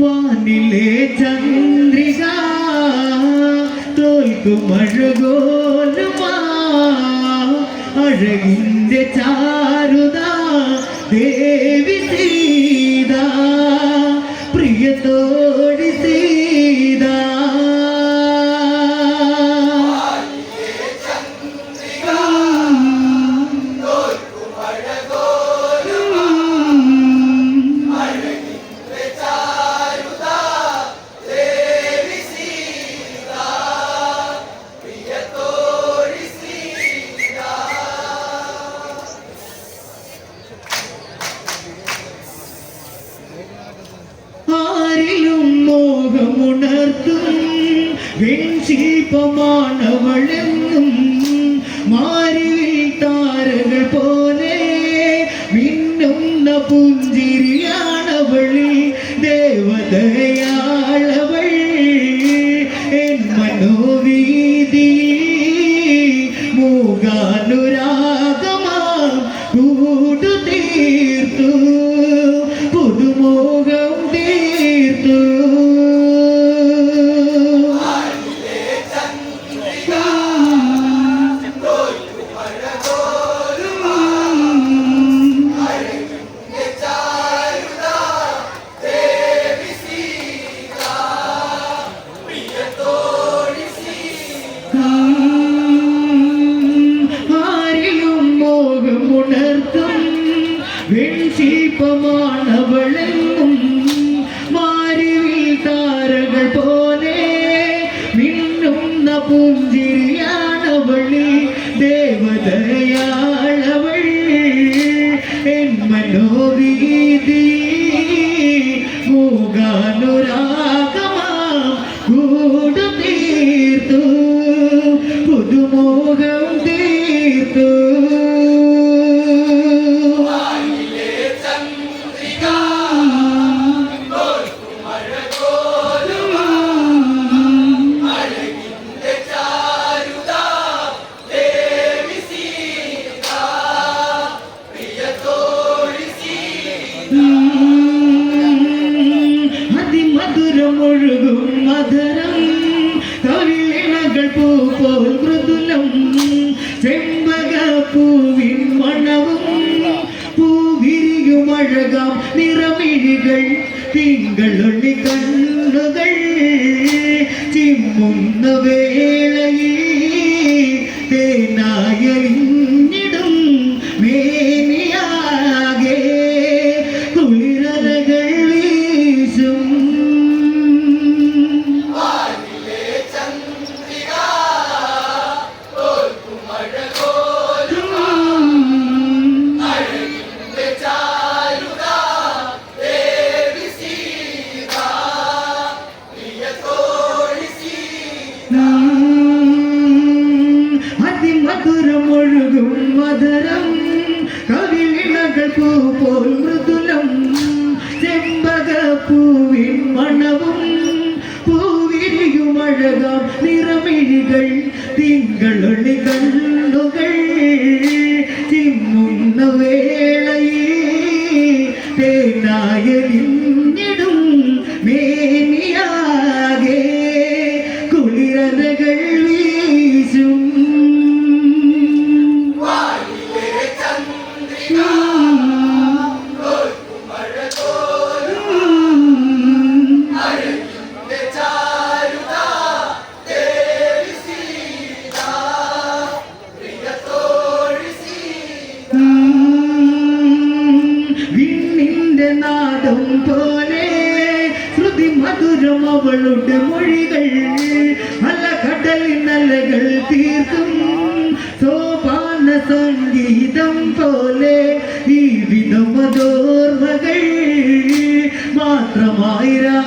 வானிலே சந்திரிகா தோல்க்கும் அழகோலுமா அழகிந்த சாருதா தேவி சீதா. பிரியத்தோடி சீ ആരിലും മോഹമുണർത്തും വെൺശില്പമാണവളെന്നും മാരിവിൽ താരകൾ പോലെ മിന്നുന്ന പുഞ്ചിരിയാണവളിൽ ദേവതയാളവൾ. എൻ മനോവീതി বিদ্যুতের তুমি മിന്നുന്ന പുഞ്ചിരിയാണവളിൽ ദേവതയാളവൾ എൻ മനോവീതി മൃദുലം ചെമ്പക പൂവിൻ മണവും പൂവിരിയുമഴകാം നിറമിഴികൾ തിങ്കളൊളി കണ്ണുകൾ ചിമ്മുന്ന വേളയിൽ തേനായലിഞ്ഞിടും മേനിയാകെ കുളിരലകൾ மதுரம் கவிழினகள் பூ போல் மிருதுலம் செம்பக பூவின் மணமும் பூவிரியும் அழகாம் நிறமிழிகள் திங்கள் அவளுடைய மொழிகள் நல்ல கடலின் நல்லகள் தீர்க்கும். சோபான சங்கீதம் போலே ஈவினமதோர் மகள் மாத்திரமாயிரா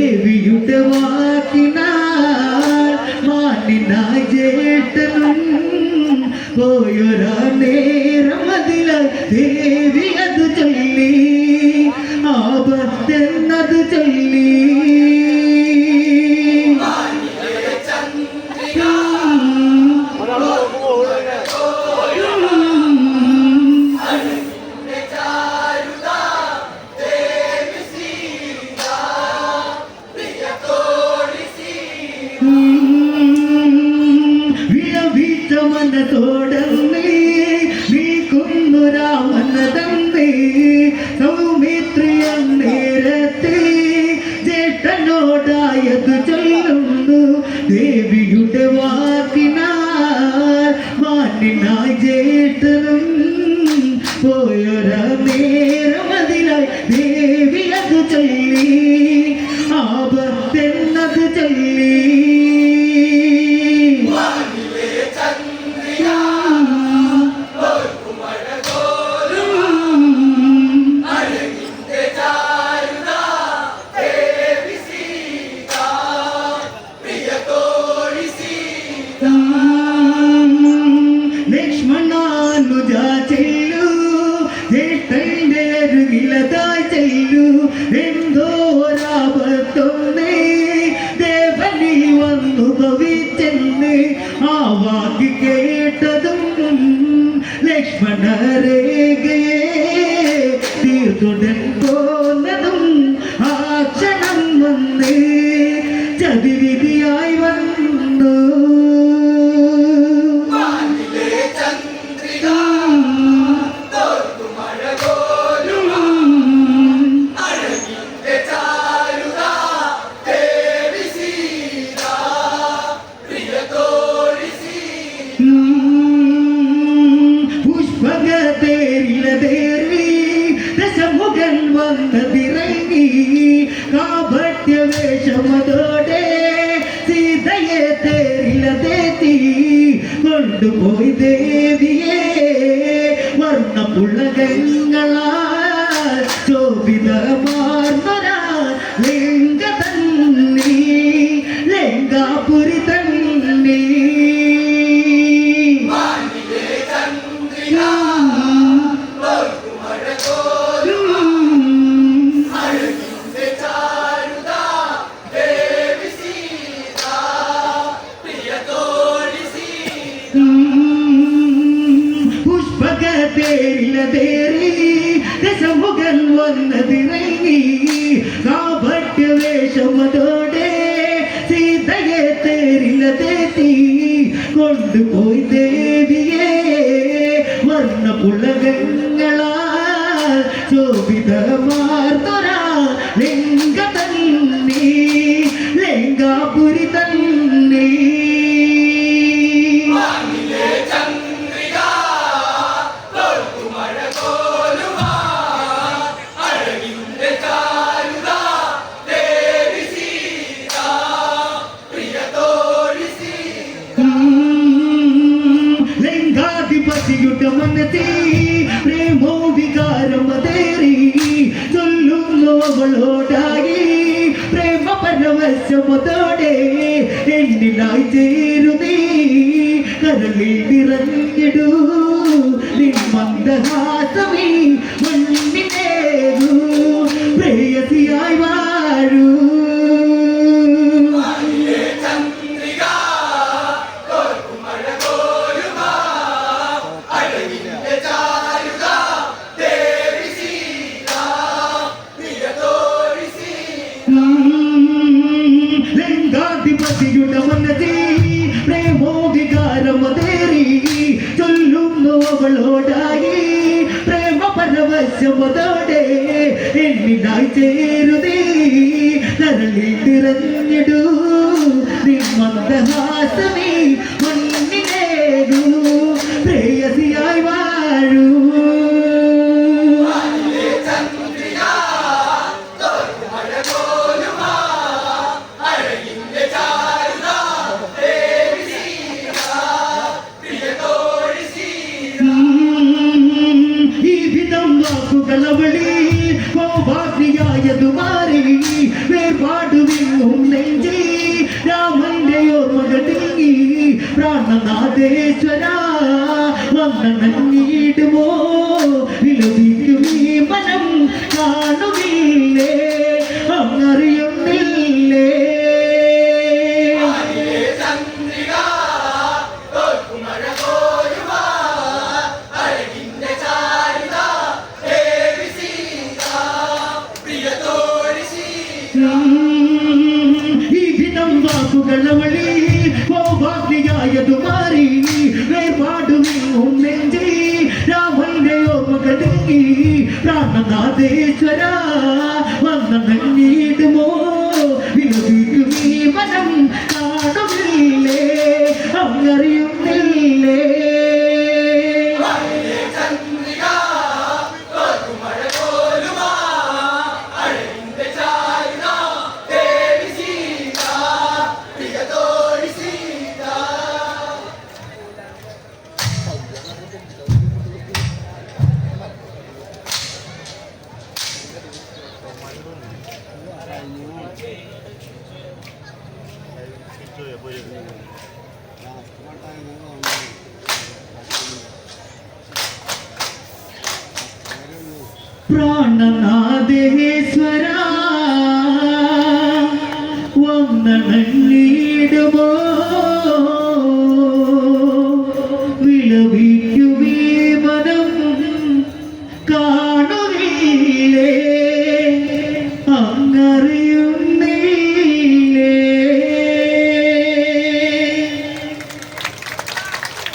ദേവിയുടെ വാക്കിനാൽ മാനിനായി ജേട്ടനും പോയൊരാ നേരം അതില ദേവി അത് ചെയ്യും. हिदायत चल തേരില തേത്തി കൊണ്ടുപോയി ദേവിയെ വർണ്ണ പുള്ളകങ്ങളാ കൊണ്ടുപോയി ദേശമതാടേ എന്നിലായി ചേരുന്നേ കരളിൽ നിറഞ്ഞിടൂ നിൻ മന്ദഹാസമേ ശക്തിയുടെ മുന്നതേരി പ്രേമോവികാരമതേറി ചൊല്ലുന്നു അവളോടായി പ്രേമ എന്നിലായി ചേരുതേ നരളി തിരഞ്ഞിടൂ ഉം നെഞ്ചിൽ രാമന്റെ ഓർമ്മകൾ തിങ്ങി പ്രാണനാഥേശ്വര വന്നീടുമോ the many പ്രാണനാദേശ്വര